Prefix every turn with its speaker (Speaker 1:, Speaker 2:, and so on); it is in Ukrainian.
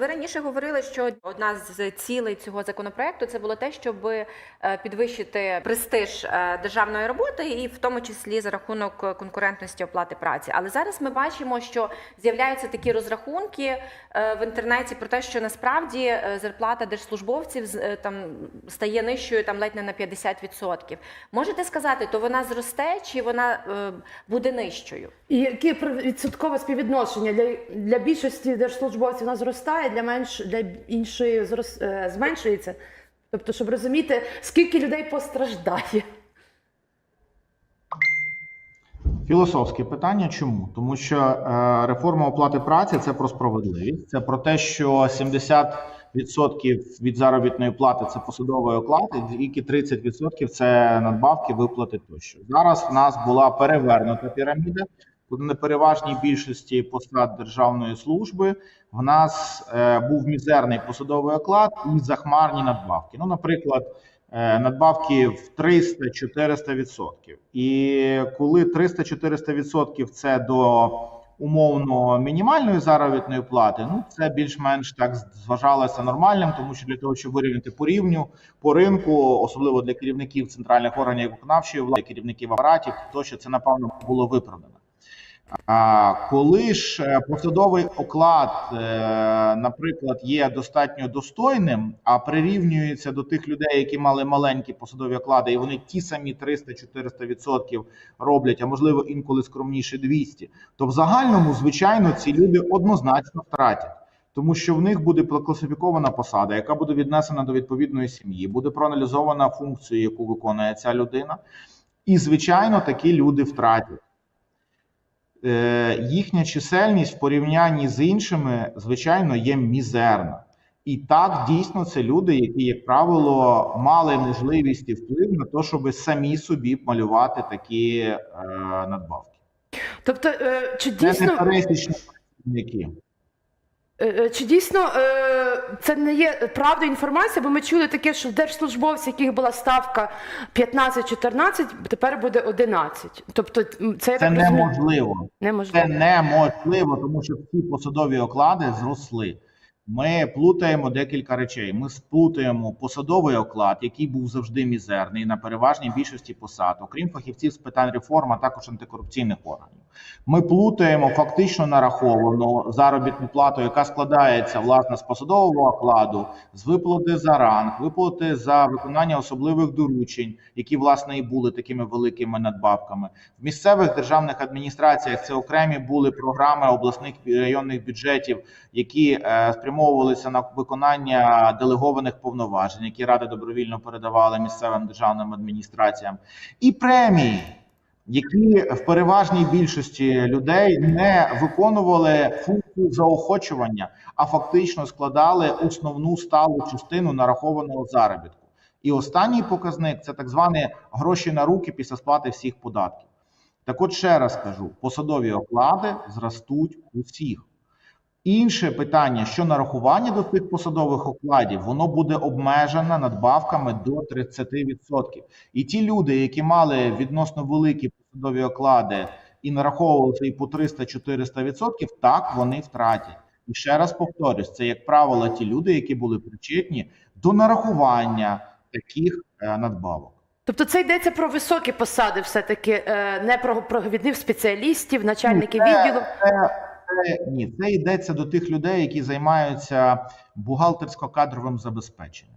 Speaker 1: Ви раніше говорили, що одна з цілей цього законопроекту це було те, щоб е, підвищити престиж е, державної роботи, і в тому числі за рахунок конкурентності оплати праці. Але зараз ми бачимо, що з'являються такі розрахунки е, в інтернеті про те, що насправді зарплата держслужбовців там стає нижчою там ледь не на 50%. Можете сказати, то вона зросте чи вона буде нижчою?
Speaker 2: І яке відсоткове співвідношення для, для більшості держслужбовців вона зростає, для менш для іншої зрос, е, зменшується. Тобто, щоб розуміти, скільки людей постраждає.
Speaker 3: Філософське питання. Чому? Тому що е, реформа оплати праці це про справедливість, це про те, що 70% від заробітної плати це посадовий оклад, і тільки 30% це надбавки, виплати тощо. Зараз в нас була перевернута піраміда, на переважній більшості посад державної служби в нас е, був мізерний посадовий оклад і захмарні надбавки. Ну, наприклад. Е, надбавки в 300-400 відсотків. І коли 300-400 відсотків це до умовно мінімальної заробітної плати, ну це більш-менш так зважалося нормальним, тому що для того, щоб вирівняти по рівню по ринку, особливо для керівників центральних органів виконавчої влади, керівників апаратів, то що це напевно було виправдано. Коли ж е, посадовий оклад, е, наприклад, є достатньо достойним, а прирівнюється до тих людей, які мали маленькі посадові оклади, і вони ті самі 300-400% відсотків роблять, а можливо інколи скромніше 200, то в загальному, звичайно, ці люди однозначно втратять. Тому що в них буде класифікована посада, яка буде віднесена до відповідної сім'ї, буде проаналізована функція, яку виконує ця людина, і звичайно, такі люди втратять. Е, їхня чисельність в порівнянні з іншими, звичайно, є мізерна. І так дійсно це люди, які, як правило, мали можливість і вплив на те, щоб самі собі малювати такі е, надбавки.
Speaker 2: Тобто, е, чи
Speaker 3: Це не
Speaker 2: дійсно,
Speaker 3: пересічні працівники.
Speaker 2: Е, е, чи дійсно е, це не є правдою інформація, бо ми чули таке, що в держслужбовців, яких була ставка 15-14, тепер буде 11. Тобто, це,
Speaker 3: Це неможливо.
Speaker 2: неможливо.
Speaker 3: Це неможливо, тому що всі посадові оклади зросли. Ми плутаємо декілька речей. Ми сплутаємо посадовий оклад, який був завжди мізерний на переважній більшості посад, окрім фахівців з питань реформ, а також антикорупційних органів. Ми плутаємо фактично нараховану заробітну плату, яка складається власне з посадового окладу, з виплати за ранг, виплати за виконання особливих доручень, які власне і були такими великими надбавками. В місцевих державних адміністраціях це окремі були програми обласних районних бюджетів, які е, спрямовувалися на виконання делегованих повноважень, які ради добровільно передавали місцевим державним адміністраціям, і премії. Які в переважній більшості людей не виконували функцію заохочування, а фактично складали основну сталу частину нарахованого заробітку. І останній показник це так звані гроші на руки після сплати всіх податків. Так от ще раз кажу: посадові оклади зростуть усіх. Інше питання, що нарахування до цих посадових окладів, воно буде обмежено надбавками до 30%. І ті люди, які мали відносно великі посадові оклади і нараховувалися і по 300-400%, так вони втратять. І ще раз повторюсь, це як правило ті люди, які були причетні до нарахування таких е, надбавок.
Speaker 2: Тобто це йдеться про високі посади, все-таки е, не про провідних спеціалістів, начальників відділу.
Speaker 3: Це, це, ні, це йдеться до тих людей, які займаються бухгалтерсько-кадровим забезпеченням.